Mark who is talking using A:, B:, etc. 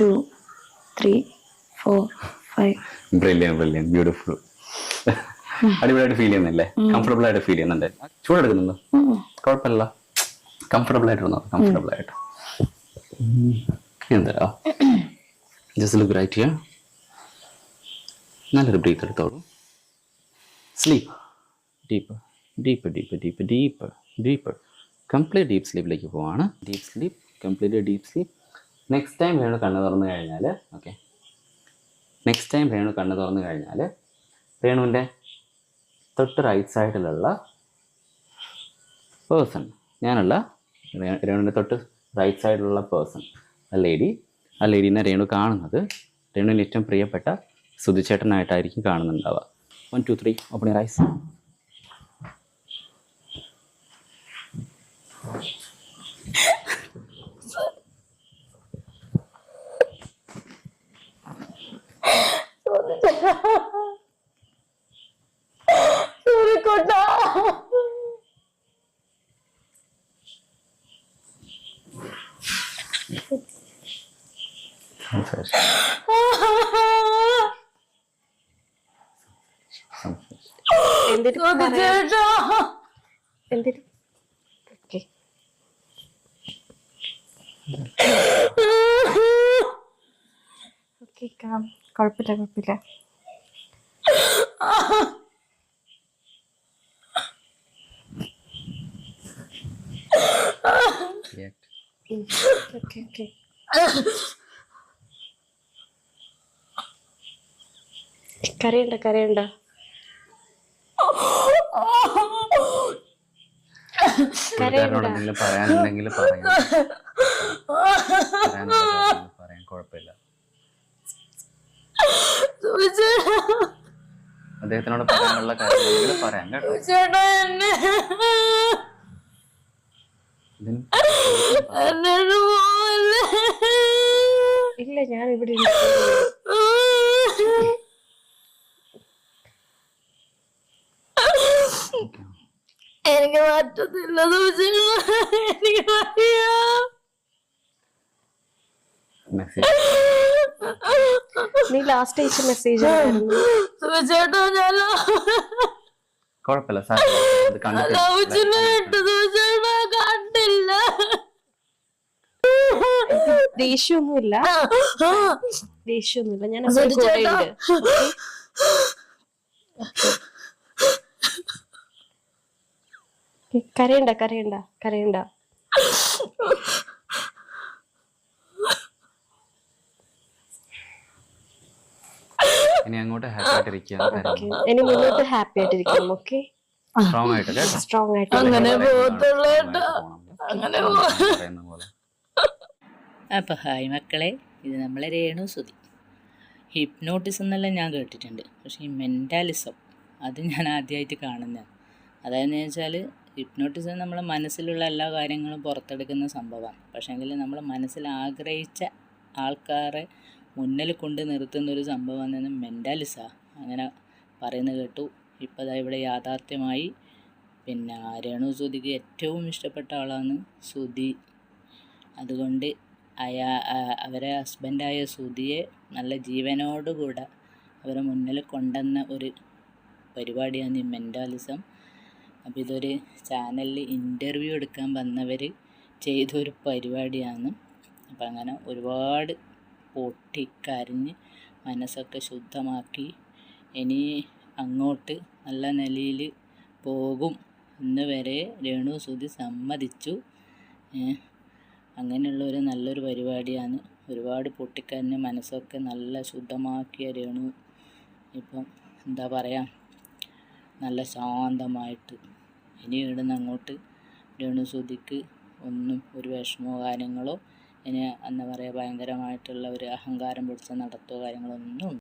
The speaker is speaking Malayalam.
A: Two three four five.
B: Brilliant brilliant beautiful അടിപൊളിയായിട്ട് ഫീൽ ചെയ്യുന്നില്ലേ കംഫർട്ടബിൾ ആയിട്ട് ഫീൽ ചെയ്യുന്നുണ്ട്. ചൂടെടുക്കുന്നുണ്ടോ? കുഴപ്പമില്ല. കംഫർട്ടബിൾ ആയിട്ട് കംഫർട്ടബിൾ ആയിട്ട്. എന്താ ജസ്റ്റ് ലുക്ക് റൈറ്റ് ചെയ്യാം നല്ലൊരു ബ്രീത്ത് എടുത്തോളൂ. Sleep deep deep deep deep deep deep complete deep സ്ലീപ്പിലേക്ക് പോവാണ്. Deep sleep complete deep sleep next time Renu കണ്ണ് തുറന്നു കഴിഞ്ഞാൽ ഓക്കെ നെക്സ്റ്റ് ടൈം രേണു കണ്ണ് തുറന്നു കഴിഞ്ഞാൽ രേണുവിന്റെ തൊട്ട് റൈറ്റ് സൈഡിലുള്ള പേഴ്സൺ ഞാനുള്ള രേണുവിന്റെ തൊട്ട് റൈറ്റ് സൈഡിലുള്ള പേഴ്സൺ ആ ലേഡി ആ ലേഡീനെ രേണു കാണുന്നത് രേണുവിന്റെ ഏറ്റവും പ്രിയപ്പെട്ട സുധിച്ചേട്ടനായിട്ടായിരിക്കും കാണുന്നുണ്ടാവുക. One two three open rise
A: സൂര്യക്കോട്ടാ എന്തിനും
C: ചേട്ടാ
A: എന്തിനും ഓക്കെ ഓക്കെ കുഴപ്പമില്ല കുഴപ്പമില്ല ഓക്കെ ഓക്കെ കരയണ്ട കരയണ്ട.
B: പറയാനുണ്ടെങ്കിൽ പറയാം പറയാൻ പറയാം കുഴപ്പമില്ല. അദ്ദേഹത്തിനോട് പറയാനുള്ള കാര്യങ്ങൾ പറയാൻ കേട്ടോ.
A: ഇല്ല ഞാൻ ഇവിടെ ഉണ്ട്.
C: എനിക്ക് പറ്റത്തില്ല സൂചികള എനിക്ക് വയ്യ
B: മെസ്സേജ്
A: നീ ലാസ്റ്റ് അയച്ച മെസ്സേജ് ആയിരുന്നു
C: ചേട്ടാ ഞാൻ
B: കുഴപ്പമില്ല സാർ ഇത് കണ്ടിട്ട്
C: ചേട്ടാ
A: ദേഷ്യമൊന്നുമില്ല. ദേഷ്യമൊന്നുമില്ല. ഞാൻ കരയണ്ട കരയണ്ട കരയണ്ട.
B: ഇനി അങ്ങോട്ട് ഹാപ്പി ആയിട്ടിരിക്കുക
A: ഓക്കെ. ഇനി മുന്നോട്ട് ഹാപ്പി ആയിട്ടിരിക്കണം ഓക്കെ?
B: സ്ട്രോങ് ആയിട്ട്
A: സ്ട്രോങ് ആയിട്ട്.
C: അങ്ങനെ പോകത്തുള്ളൂ. അങ്ങനെ
B: പറയുന്ന പോലെ.
D: അപ്പോൾ ഹായ് മക്കളെ ഇത് നമ്മളെ രേണു സുതി ഹിപ്നോട്ടിസം എന്നെല്ലാം ഞാൻ കേട്ടിട്ടുണ്ട് പക്ഷേ ഈ മെന്റാലിസം അത് ഞാൻ ആദ്യമായിട്ട് കാണുന്നതാണ് അതായത് വെച്ചാൽ ഹിപ്നോട്ടിസം നമ്മളെ മനസ്സിലുള്ള എല്ലാ കാര്യങ്ങളും പുറത്തെടുക്കുന്ന സംഭവമാണ്. പക്ഷേങ്കിൽ നമ്മൾ മനസ്സിൽ ആഗ്രഹിച്ച ആൾക്കാരെ മുന്നിൽ കൊണ്ട് നിർത്തുന്ന ഒരു സംഭവമാണ് മെന്റാലിസാണ് അങ്ങനെ പറയുന്നത് കേട്ടു. ഇപ്പോൾ ദാ ഇവിടെ യാഥാർത്ഥ്യമായി പിന്നെ രേണു ശ്രുതിക്ക് ഏറ്റവും ഇഷ്ടപ്പെട്ട ആളാണ് സുധി. അതുകൊണ്ട് അയാ അവരെ ഹസ്ബൻഡായ സുധിയെ നല്ല ജീവനോടുകൂടെ അവരെ മുന്നിൽ കൊണ്ടുവന്ന ഒരു പരിപാടിയാണ് ഈ മെന്റാലിസം അപ്പോൾ ഇതൊരു ചാനലിൽ ഇന്റർവ്യൂ എടുക്കാൻ വന്നവർ ചെയ്തൊരു പരിപാടിയാണ്. അപ്പം അങ്ങനെ ഒരുപാട് പൊട്ടിക്കരഞ്ഞ് മനസ്സൊക്കെ ശുദ്ധമാക്കി ഇനി അങ്ങോട്ട് നല്ല നിലയിൽ പോകും. ഇന്ന് വരെ രേണു സുധി സമ്മതിച്ചു. അങ്ങനെയുള്ള ഒരു നല്ലൊരു പരിപാടിയാണ്. ഒരുപാട് പൊട്ടിക്കാരന്റെ മനസ്സൊക്കെ നല്ല ശുദ്ധമാക്കിയ രേണു. ഇപ്പം എന്താ പറയുക നല്ല ശാന്തമായിട്ട്. ഇനി ഇവിടുന്ന് അങ്ങോട്ട് രേണു സുധിക്ക് ഒന്നും ഒരു വിഷമോ കാര്യങ്ങളോ ഇനി എന്താ പറയുക ഭയങ്കരമായിട്ടുള്ള ഒരു അഹങ്കാരം പിടിച്ച നടത്തോ കാര്യങ്ങളോ ഒന്നും